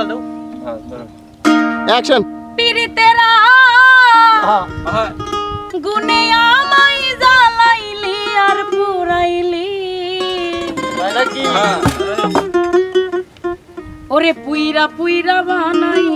ধরো নাও। অ্যাকশন পিরিতের গুনে আমায় জ্বালাইলি আর পুরাইলি। ওরে পুইরা পুইরা বানাই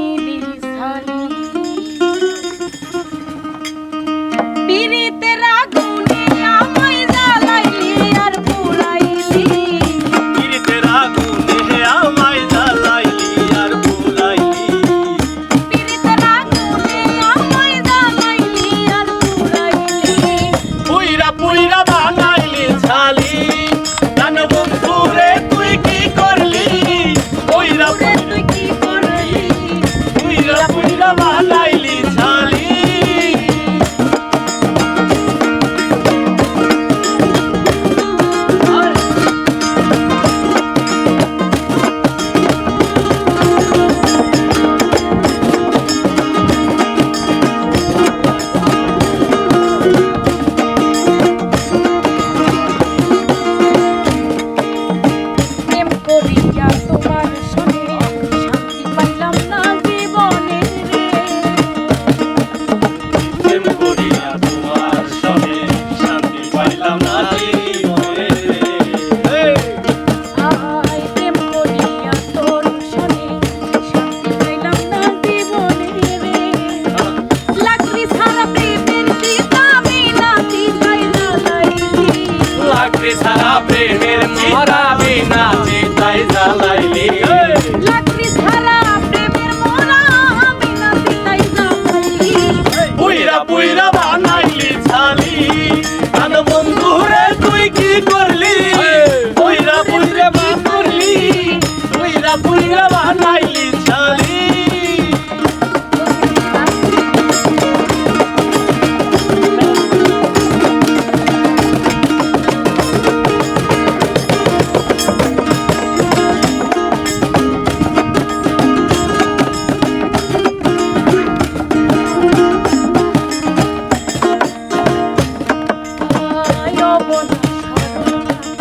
cuidado.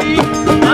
ti.